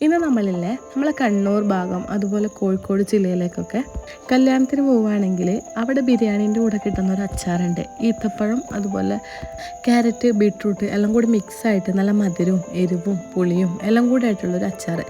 ഇന്ന് നമ്മളില്ലേ. നമ്മളെ കണ്ണൂർ ഭാഗം അതുപോലെ കോഴിക്കോട് ജില്ലയിലേക്കൊക്കെ കല്യാണത്തിന് പോവുകയാണെങ്കിൽ അവിടെ ബിരിയാണീന്റെ കൂടെ കിട്ടുന്ന ഒരു അച്ചാറുണ്ട്. ഈത്തപ്പഴം അതുപോലെ ക്യാരറ്റ് ബീട്രൂട്ട് എല്ലാം കൂടി മിക്സ് ആയിട്ട് നല്ല മധുരവും എരിവും പുളിയും എല്ലാം കൂടി ആയിട്ടുള്ളൊരു അച്ചാർ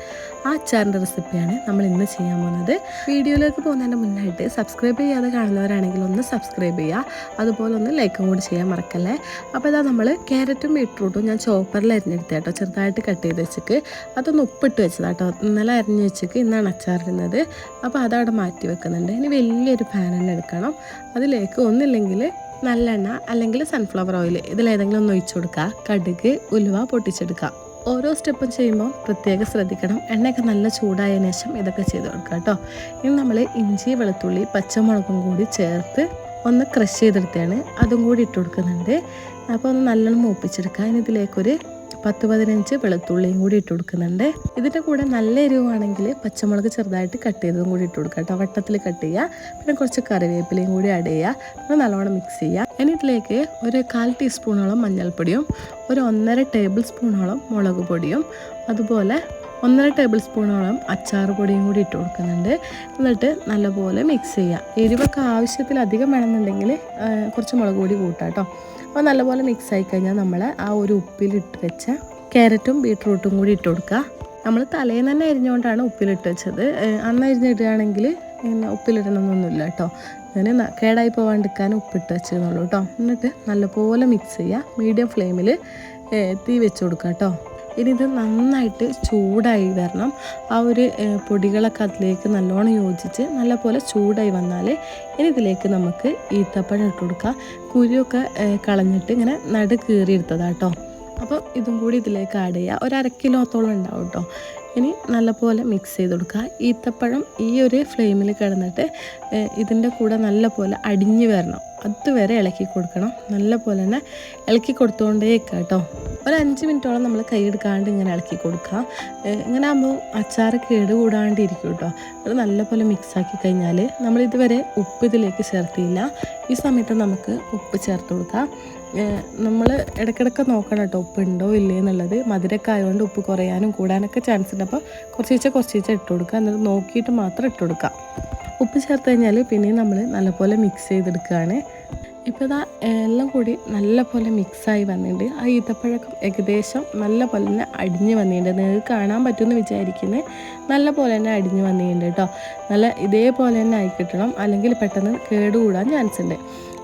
ആ അച്ചാറിന്റെ റെസിപ്പിയാണ് നമ്മൾ ഇന്ന് ചെയ്യാൻ പോകുന്നത്. വീഡിയോയിലേക്ക് പോകുന്നതിന് മുന്നായിട്ട് സബ്സ്ക്രൈബ് ചെയ്യാതെ കാണുന്നവരാണെങ്കിൽ ഒന്ന് സബ്സ്ക്രൈബ് ചെയ്യുക. അതുപോലെ ഒന്ന് ലൈക്കും കൂടി ചെയ്യാൻ മറക്കല്ലേ? അപ്പോൾ ഇതാ നമ്മൾ ക്യാരറ്റും ബീട്രൂട്ടും ഞാൻ ചോപ്പറിൽ അരിഞ്ഞെടുത്ത കേട്ടോ. ചെറുതായിട്ട് കട്ട് ചെയ്ത് വെച്ചിട്ട് അതൊന്ന് ഉപ്പിട്ട് വെച്ചതാ കേട്ടോ. ഇന്നലെ അരിഞ്ഞ് വെച്ചിട്ട് ഇന്നാണ് അച്ചാറിടുന്നത് അപ്പോൾ അതവിടെ മാറ്റി വെക്കുന്നുണ്ട്. ഇനി വലിയൊരു പാൻ തന്നെ എടുക്കണം. അതിലേക്ക് ഒന്നില്ലെങ്കിൽ നല്ലെണ്ണ അല്ലെങ്കിൽ സൺഫ്ലവർ ഓയിൽ ഇതിലേതെങ്കിലും ഒന്ന് ഒഴിച്ചു കൊടുക്കുക. കടുക് ഉലുവ പൊട്ടിച്ചെടുക്കുക. ഓരോ സ്റ്റെപ്പും ചെയ്യുമ്പോൾ പ്രത്യേകം ശ്രദ്ധിക്കണം. എണ്ണയൊക്കെ നല്ല ചൂടായതിനു ശേഷം ഇതൊക്കെ ചെയ്ത് കൊടുക്കുക കേട്ടോ. ഇനി നമ്മൾ ഇഞ്ചി വെളുത്തുള്ളി പച്ചമുളകും കൂടി ചേർത്ത് ഒന്ന് ക്രഷ് ചെയ്തെടുത്താണ് അതും കൂടി ഇട്ട് കൊടുക്കുന്നുണ്ട്. അപ്പോൾ ഒന്ന് നല്ലോണം മൂപ്പിച്ചെടുക്കുക. ഇനി ഇതിലേക്കൊരു പത്ത് പതിനഞ്ച് വെളുത്തുള്ളിയും കൂടി ഇട്ട് കൊടുക്കുന്നുണ്ട്. ഇതിന്റെ കൂടെ നല്ല എരിവാണെങ്കിൽ പച്ചമുളക് ചെറുതായിട്ട് കട്ട് ചെയ്തതും കൂടി ഇട്ട് കൊടുക്കുക കേട്ടോ. വട്ടത്തിൽ കട്ട് ചെയ്യുക. പിന്നെ കുറച്ച് കറിവേപ്പിലയും കൂടി ആഡ് ചെയ്യുക. പിന്നെ നല്ലോണം മിക്സ് ചെയ്യുക. ഇനി ഇതിലേക്ക് ഒരു കാൽ ടീസ്പൂണോളം മഞ്ഞൾപ്പൊടിയും ഒരു ഒന്നര ടേബിൾ സ്പൂണോളം മുളക് പൊടിയും അതുപോലെ ഒന്നര ടേബിൾ സ്പൂണോളം അച്ചാർ പൊടിയും കൂടി ഇട്ട് കൊടുക്കുന്നുണ്ട്. എന്നിട്ട് നല്ലപോലെ മിക്സ് ചെയ്യുക എരിവൊക്കെ ആവശ്യത്തിലധികം വേണമെന്നുണ്ടെങ്കിൽ കുറച്ച് മുളക് പൊടി കൂട്ടാം കേട്ടോ. അപ്പോൾ നല്ലപോലെ മിക്സ് ആയി കഴിഞ്ഞാൽ നമ്മൾ ആ ഒരു ഉപ്പിലിട്ട് വെച്ച ക്യാരറ്റും ബീട്രൂട്ടും കൂടി ഇട്ട് കൊടുക്കുക. നമ്മൾ തലേന്ന് തന്നെ അരിഞ്ഞുകൊണ്ടാണ് ഉപ്പിലിട്ട് വെച്ചത്. അന്ന് അരിഞ്ഞിടുകയാണെങ്കിൽ പിന്നെ ഉപ്പിലിടണമെന്നൊന്നുമില്ല കേട്ടോ. ഞാൻ ന- കേടായി പോകാണ്ടിരിക്കാൻ ഉപ്പിട്ട് വെച്ചിരുന്നുള്ളൂ കേട്ടോ. എന്നിട്ട് നല്ലപോലെ മിക്സ് ചെയ്യുക. മീഡിയം ഫ്ലെയിമിൽ തീ വെച്ച് കൊടുക്കുക കേട്ടോ. ഇനി ഇത് നന്നായിട്ട് ചൂടായി വരണം. ആ ഒരു പൊടികളൊക്കെ അതിലേക്ക് നല്ലോണം യോജിച്ച് നല്ലപോലെ ചൂടായി വന്നാൽ ഇനി ഇതിലേക്ക് നമുക്ക് ഈത്തപ്പഴം ഇട്ട് കൊടുക്കുക കുരുവൊക്കെ കളഞ്ഞിട്ട് ഇങ്ങനെ നടു കീറിയെടുത്തതാട്ടോ അപ്പോൾ ഇതും കൂടി ഇതിലേക്ക് ആഡ് ചെയ്യുക. ഒരു അര കിലോത്തോളം ഉണ്ടാവും കേട്ടോ ഇനി നല്ലപോലെ മിക്സ് ചെയ്ത് കൊടുക്കുക. ഈത്തപ്പഴം ഈ ഒരു ഫ്ലെയിമിൽ കിടന്നിട്ട് ഇതിന്റെ കൂടെ നല്ലപോലെ അടിഞ്ഞു വരണം. അതുവരെ ഇളക്കി കൊടുക്കണം. നല്ലപോലെ തന്നെ ഇളക്കി കൊടുത്തുകൊണ്ടേ കേട്ടോ ഒരു അഞ്ച് മിനിറ്റോളം നമ്മൾ കൈ എടുക്കാണ്ട് ഇങ്ങനെ ഇളക്കി കൊടുക്കുക. ഇങ്ങനെ ആകുമ്പോൾ അച്ചാർ കേട് കൂടാണ്ടിരിക്കും കേട്ടോ അത് നല്ലപോലെ മിക്സ് ആക്കി കഴിഞ്ഞാൽ നമ്മൾ ഇതുവരെ ഉപ്പ് ഇതിലേക്ക് ചേർത്തിയില്ല ഈ സമയത്ത് നമുക്ക് ഉപ്പ് ചേർത്ത് കൊടുക്കാം. നമ്മൾ ഇടയ്ക്കിടയ്ക്ക് നോക്കണം കേട്ടോ ഉപ്പ് ഉണ്ടോ ഇല്ലേ എന്നുള്ളത്. മധുരമൊക്കെ ആയതുകൊണ്ട് ഉപ്പ് കുറയാനും കൂടാനൊക്കെ ചാൻസ് ഉണ്ട്. അപ്പോൾ കുറച്ചീച്ച കുറച്ചീച്ച ഇട്ട് കൊടുക്കുക. എന്നിട്ട് നോക്കിയിട്ട് മാത്രം ഇട്ട് കൊടുക്കുക. ഉപ്പ് ചേർത്ത് കഴിഞ്ഞാൽ പിന്നെയും നമ്മൾ നല്ലപോലെ മിക്സ് ചെയ്തെടുക്കുകയാണ്. ഇപ്പോൾ ഇതാ എല്ലാം കൂടി നല്ലപോലെ മിക്സായി വന്നിട്ടുണ്ട്. ആ ഈത്തപ്പഴക്കം ഏകദേശം നല്ല പോലെ തന്നെ അടിഞ്ഞ് വന്നിട്ടുണ്ട്. നിങ്ങൾക്ക് കാണാൻ പറ്റുമെന്ന് വിചാരിക്കുന്നത് നല്ല പോലെ തന്നെ അടിഞ്ഞ് വന്നിട്ടുണ്ട് കേട്ടോ. നല്ല ഇതേപോലെ തന്നെ ആയി കിട്ടണം. അല്ലെങ്കിൽ പെട്ടെന്ന് കേടുകൂടാൻ ചാൻസ് ഉണ്ട്.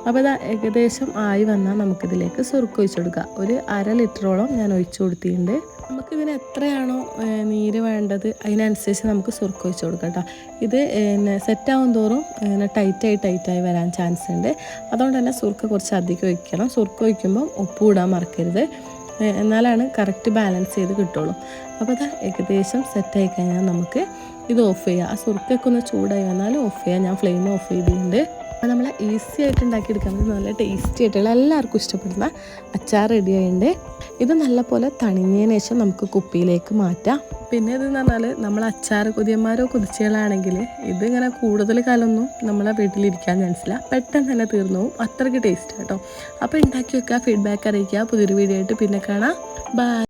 അപ്പോൾ ഇതാ ഏകദേശം ആയി വന്നാൽ നമുക്കിതിലേക്ക് സുറുക്ക് ഒഴിച്ചു കൊടുക്കുക ഒരു അര ലിറ്ററോളം ഞാൻ ഒഴിച്ചു കൊടുത്തിട്ടുണ്ട്. നമുക്കിതിന് എത്രയാണോ നീര് വേണ്ടത് അതിനനുസരിച്ച് നമുക്ക് സുറുക്ക് ഒഴിച്ച് കൊടുക്കാം കേട്ടോ ഇത് പിന്നെ സെറ്റാവും തോറും ഇങ്ങനെ ടൈറ്റായി ടൈറ്റായി വരാൻ ചാൻസ് ഉണ്ട്. അതുകൊണ്ട് തന്നെ സുറുക്ക് കുറച്ച് അധികം ഒഴിക്കണം. സുറുക്ക് ഒഴിക്കുമ്പോൾ ഉപ്പ് ഇടാൻ മറക്കരുത്. എന്നാലാണ് കറക്റ്റ് ബാലൻസ് ചെയ്ത് കിട്ടുള്ളൂ. അപ്പോൾ അത് ഏകദേശം സെറ്റായി കഴിഞ്ഞാൽ നമുക്ക് ഇത് ഓഫ് ചെയ്യുക ആ സുറുക്കൊക്കെ ഒന്ന് ചൂടായി വന്നാൽ ഓഫ് ചെയ്യുക ഞാൻ ഫ്ലെയിം ഓഫ് ചെയ്തിട്ടുണ്ട്. നമ്മൾ ഈസി ആയിട്ട് ഉണ്ടാക്കിയെടുക്കാൻ നല്ല ടേസ്റ്റി ആയിട്ടുള്ള എല്ലാവർക്കും ഇഷ്ടപ്പെടുന്ന അച്ചാർ റെഡി ആയിട്ടുണ്ട്. ഇത് നല്ലപോലെ തണിഞ്ഞതിന് ശേഷം നമുക്ക് കുപ്പിയിലേക്ക് മാറ്റാം. പിന്നെ ഇതെന്ന് പറഞ്ഞാൽ നമ്മൾ അച്ചാർ കൊതിയന്മാരോ കുതിച്ചുകളാണെങ്കിൽ ഇതിങ്ങനെ കൂടുതൽ കാലമൊന്നും നമ്മളെ വീട്ടിലിരിക്കാൻ ചാൻസില്ല പെട്ടെന്ന് തന്നെ തീർന്നു പോകും. അത്രയ്ക്ക് ടേസ്റ്റ് കേട്ടോ അപ്പോൾ ഉണ്ടാക്കി വെക്കുക ഫീഡ്ബാക്ക് അറിയിക്കുക. പുതിയൊരു വീഡിയോ ആയിട്ട് പിന്നെ കാണാം. ബൈ